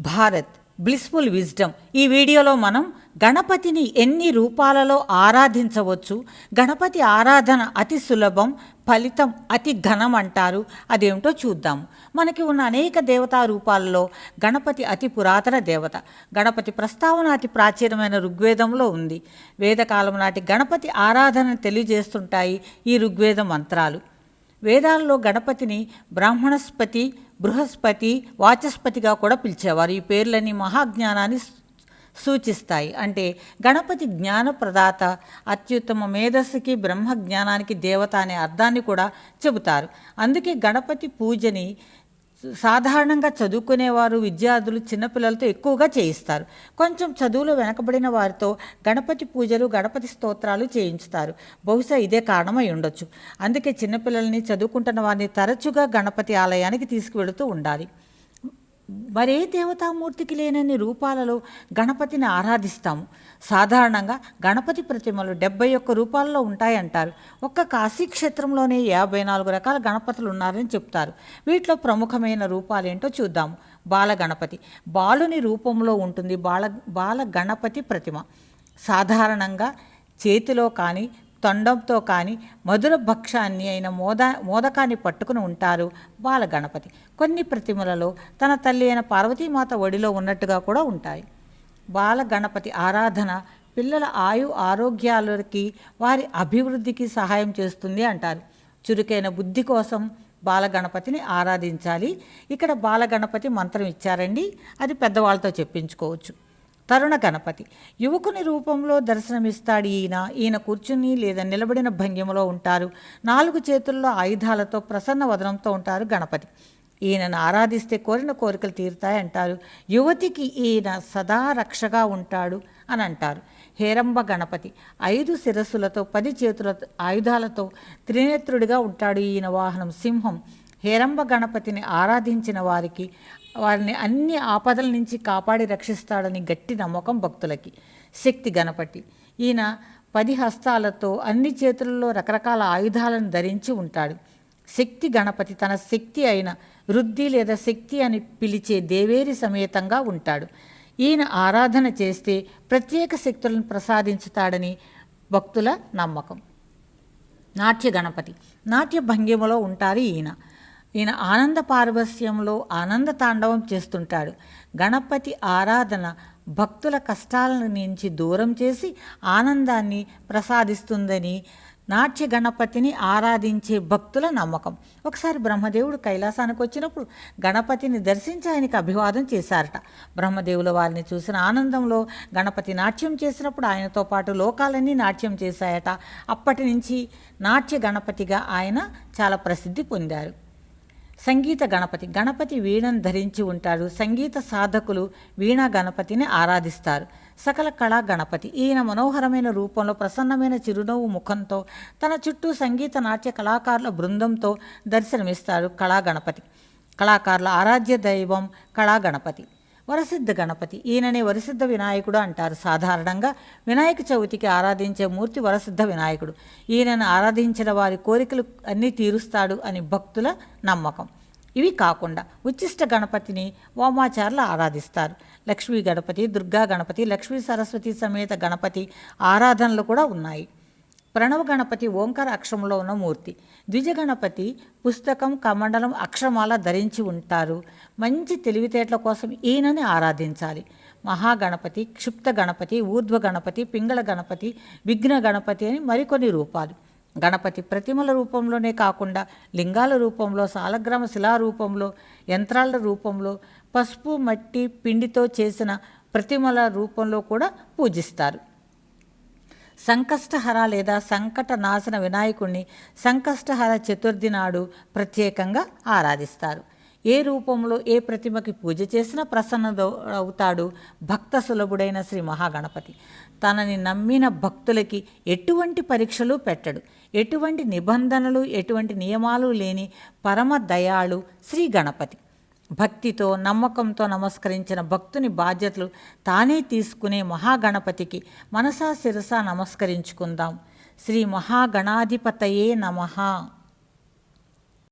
Bharat blissful wisdom ఈ వీడియోలో మనం గణపతిని ఎన్ని రూపాలలో ఆరాధించవచ్చు? గణపతి ఆరాధన అతి సులభం ఫలితం అతి ఘనం అంటారు. అదేమిటో చూద్దాం. మనకి ఉన్న అనేక దేవతా రూపాలలో గణపతి అతి పురాతన దేవత. గణపతి ప్రస్తావన అతి ప్రాచీనమైన ఋగ్వేదంలో ఉంది. వేదకాలం నాటి గణపతి ఆరాధన తెలియజేస్తుంటాయి ఈ ఋగ్వేద మంత్రాలు. వేదాలలో గణపతిని బ్రాహ్మణస్పతి బృహస్పతి వాచస్పతిగా కూడా పిలిచేవారు. ఈ పేర్లన్నీ మహాజ్ఞానాన్ని సూచిస్తాయి. అంటే గణపతి జ్ఞాన ప్రదాత అత్యుత్తమ మేధస్సుకి బ్రహ్మ జ్ఞానానికి దేవత అనే అర్థాన్ని కూడా చెబుతారు. అందుకే గణపతి పూజని సాధారణంగా చదువుకునేవారు విద్యార్థులు చిన్నపిల్లలతో ఎక్కువగా చేయిస్తారు. కొంచెం చదువులో వెనకబడిన వారితో గణపతి పూజలు గణపతి స్తోత్రాలు చేయించుతారు. బహుశా ఇదే కారణమై ఉండొచ్చు. అందుకే చిన్నపిల్లల్ని చదువుకుంటున్న వారిని తరచుగా గణపతి ఆలయానికి తీసుకువెళుతూ ఉండాలి. మరే దేవతామూర్తికి లేనన్ని రూపాలలో గణపతిని ఆరాధిస్తాము. సాధారణంగా గణపతి ప్రతిమలు డెబ్బై ఒక్క రూపాలలో ఉంటాయంటారు. ఒక్క కాశీ క్షేత్రంలోనే యాభై నాలుగు రకాల గణపతులు ఉన్నారని చెప్తారు. వీటిలో ప్రముఖమైన రూపాలేంటో చూద్దాము. బాల గణపతి. బాలుని రూపంలో ఉంటుంది బాల బాల గణపతి ప్రతిమ. సాధారణంగా చేతిలో కానీ తొండంతో కానీ మధుర భక్షాన్ని అయిన మోద మోదకాన్ని పట్టుకుని ఉంటారు బాలగణపతి. కొన్ని ప్రతిమలలో తన తల్లి అయిన పార్వతీమాత ఒడిలో ఉన్నట్టుగా కూడా ఉంటాయి. బాలగణపతి ఆరాధన పిల్లల ఆయు ఆరోగ్యాలకి వారి అభివృద్ధికి సహాయం చేస్తుంది అంటారు. చురుకైన బుద్ధి కోసం బాలగణపతిని ఆరాధించాలి. ఇక్కడ బాలగణపతి మంత్రం ఇచ్చారండి. అది పెద్దవాళ్ళతో చెప్పించుకోవచ్చు. తరుణ గణపతి. యువకుని రూపంలో దర్శనమిస్తాడు ఈయన. ఈయన కూర్చుని లేదా నిలబడిన భంగిమలో ఉంటారు. నాలుగు చేతుల్లో ఆయుధాలతో ప్రసన్న వదనంతో ఉంటారు గణపతి. ఈయనను ఆరాధిస్తే కోరిన కోరికలు తీరుతాయి అంటారు. యువతికి ఈయన సదా రక్షగా ఉంటాడు అని అంటారు. హేరంబ గణపతి. ఐదు శిరస్సులతో పది చేతుల ఆయుధాలతో త్రినేత్రుడిగా ఉంటాడు ఈయన వాహనం సింహం. హేరంబ గణపతిని ఆరాధించిన వారికి వారిని అన్ని ఆపదల నుంచి కాపాడి రక్షిస్తాడని గట్టి నమ్మకం భక్తులకి. శక్తి గణపతి ఈయన పది హస్తాలతో అన్ని చేతులలో రకరకాల ఆయుధాలను ధరించి ఉంటాడు. శక్తి గణపతి తన శక్తి అయిన వృద్ధి లేదా శక్తి అని పిలిచే దేవేరి సమేతంగా ఉంటాడు. ఈయన ఆరాధన చేస్తే ప్రత్యేక శక్తులను ప్రసాదించుతాడని భక్తుల నమ్మకం. నాట్య గణపతి నాట్య భంగిమలో ఉంటారు ఈయన. ఈయన ఆనంద పార్వస్యంలో ఆనంద తాండవం చేస్తుంటాడు. గణపతి ఆరాధన భక్తుల కష్టాల నుంచి దూరం చేసి ఆనందాన్ని ప్రసాదిస్తుందని నాట్య గణపతిని ఆరాధించే భక్తుల నమ్మకం. ఒకసారి బ్రహ్మదేవుడు కైలాసానికి వచ్చినప్పుడు గణపతిని దర్శించి ఆయనకి అభివాదం చేశారట. బ్రహ్మదేవుల వారిని చూసిన ఆనందంలో గణపతి నాట్యం చేసినప్పుడు ఆయనతో పాటు లోకాలన్నీ నాట్యం చేశాయట. అప్పటి నుంచి నాట్య గణపతిగా ఆయన చాలా ప్రసిద్ధి పొందారు. సంగీత గణపతి. గణపతి వీణను ధరించి ఉంటాడు. సంగీత సాధకులు వీణా గణపతిని ఆరాధిస్తారు. సకల కళా గణపతి. ఈయన మనోహరమైన రూపంలో ప్రసన్నమైన చిరునవ్వు ముఖంతో తన చుట్టూ సంగీత నాట్య కళాకారుల బృందంతో దర్శనమిస్తాడు కళా గణపతి. కళాకారుల ఆరాధ్య దైవం కళా గణపతి. వరసిద్ధ గణపతి. ఈయననే వరసిద్ధ వినాయకుడు అంటారు. సాధారణంగా వినాయక చవితికి ఆరాధించే మూర్తి వరసిద్ధ వినాయకుడు. ఈయనను ఆరాధించిన వారి కోరికలు అన్నీ తీరుస్తాడు అని భక్తుల నమ్మకం. ఇవి కాకుండా ఉచ్చిష్ట గణపతిని వామాచారులు ఆరాధిస్తారు. లక్ష్మీ గణపతి దుర్గా గణపతి లక్ష్మీ సరస్వతి సమేత గణపతి ఆరాధనలు కూడా ఉన్నాయి. ప్రణవ గణపతి ఓంకార అక్షరంలో ఉన్న మూర్తి. ద్విజ గణపతి పుస్తకం కమండలం అక్షరమాల ధరించి ఉంటారు. మంచి తెలివితేటల కోసం ఈయనని ఆరాధించాలి. మహాగణపతి క్షిప్త గణపతి ఊర్ధ్వ గణపతి పింగళ గణపతి విఘ్న గణపతి అని మరికొన్ని రూపాలు. గణపతి ప్రతిమల రూపంలోనే కాకుండా లింగాల రూపంలో సాలగ్రామ శిలా రూపంలో యంత్రాల రూపంలో పసుపు మట్టి పిండితో చేసిన ప్రతిమల రూపంలో కూడా పూజిస్తారు. సంకష్టహర లేదా సంకట నాశన వినాయకుణ్ణి సంకష్టహర చతుర్థి నాడు ప్రత్యేకంగా ఆరాధిస్తారు. ఏ రూపంలో ఏ ప్రతిమకి పూజ చేసినా ప్రసన్న అవుతాడు భక్త సులభుడైన శ్రీ మహాగణపతి. తనని నమ్మిన భక్తులకి ఎటువంటి పరీక్షలు పెట్టడు. ఎటువంటి నిబంధనలు ఎటువంటి నియమాలు లేని పరమ దయాళు శ్రీ గణపతి. భక్తితో నమ్మకంతో నమస్కరించిన భక్తుని బాధ్యతలు తానే తీసుకునే మహాగణపతికి మనసా శిరస నమస్కరించుకుందాం. శ్రీ మహాగణాధిపతయే నమః.